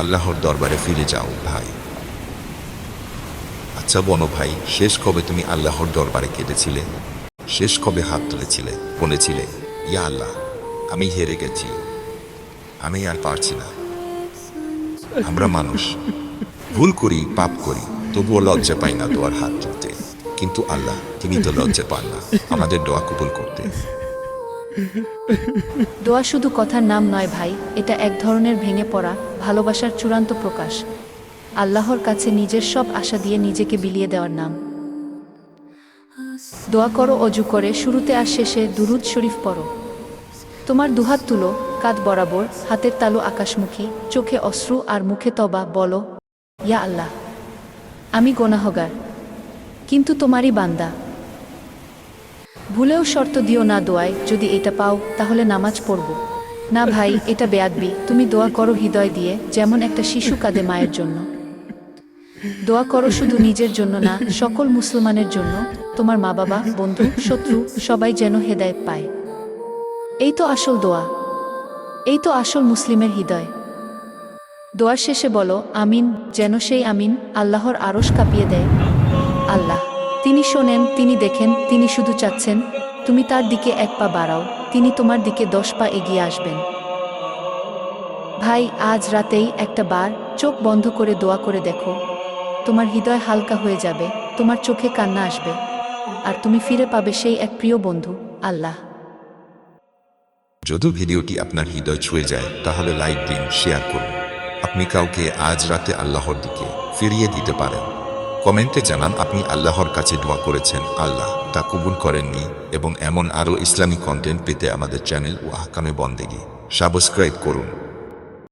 আল্লাহর দরবারে ফিরে যাও, ভাই। আচ্ছা বনো ভাই, শেষ কবে তুমি আল্লাহর দরবারে কেঁদেছিলে? শেষ কবে হাত তুলেছিলে বলেছিলে ইয়া আল্লাহ, আমি হেরে গেছি। আমি আর পারছি না। আমরা মানুষ। ভুল করি, পাপ করি, তবুও লজ্জা পাই না দোয়ার হাত তুলতে কিন্তু আল্লাহ, তুমি তো লজ্জা পান না। আমাদের দোয়া কবুল করতে। দোয়া শুধু কথার নাম নয় ভাই, এটা এক ধরনের ভেঙে পড়া, ভালোবাসার চূড়ান্ত প্রকাশ। আল্লাহর কাছে নিজের সব আশা দিয়ে নিজেকে বিলিয়ে দেওয়ার নাম। দোয়া করো, অজু করে, শুরুতে আর শেষে দুরুদ শরীফ পড়ো। তোমার দুহাত তুলো, কাঁধ বরাবর, হাতের তালু আকাশমুখী, চোখে অশ্রু আর মুখে তবা, বলো, ইয়া আল্লাহ, আমি গোনাহগার। কিন্তু তোমারই বান্দা। ভুলেও শর্ত দিও না দোয়ায়। যদি এটা পাও, তাহলে নামাজ পড়ব। না ভাই, এটা বেয়াদবি। তুমি দোয়া করো হৃদয় দিয়ে, যেমন একটা শিশু কাঁদে মায়ের জন্য। দোয়া করো শুধু নিজের জন্য না, সকল মুসলমানের জন্য। তোমার মা বাবা, বন্ধু, শত্রু, সবাই যেন হেদায়েত পায়। এই তো আসল দোয়া। এই তো আসল মুসলিমের হৃদয়। দোয়ার শেষে বলো, আমিন, যেন সেই আমিন আল্লাহর আরশ কাঁপিয়ে দেয়। আল্লাহ। তিনি শোনেন, তিনি দেখেন, তিনি শুধু চাচ্ছেন, তুমি তার দিকে এক পা বাড়াও, তিনি তোমার দিকে দশ পা এগিয়ে আসবেন। ভাই, আজ রাতেই একটা বার চোখ বন্ধ করে দোয়া করে দেখো, তোমার হৃদয় হালকা হয়ে যাবে, তোমার চোখে কান্না আসবে, আর তুমি ফিরে পাবে সেই এক প্রিয় বন্ধু, আল্লাহ। যদি ভিডিওটি আপনার হৃদয় ছুঁয়ে যায়, তাহলে লাইক দিন, শেয়ার করুন। আপনি কাউকে আজ রাতে আল্লাহর দিকে ফিরিয়ে দিতে পারেন। কমেন্টে জানান, আপনি আল্লাহর কাছে দোয়া করেছেন। আল্লাহ তা কবুল করেননি এবং এমন আরও ইসলামী কন্টেন্ট পেতে আমাদের চ্যানেল ও আহকামে বন্দেগি। সাবস্ক্রাইব করুন।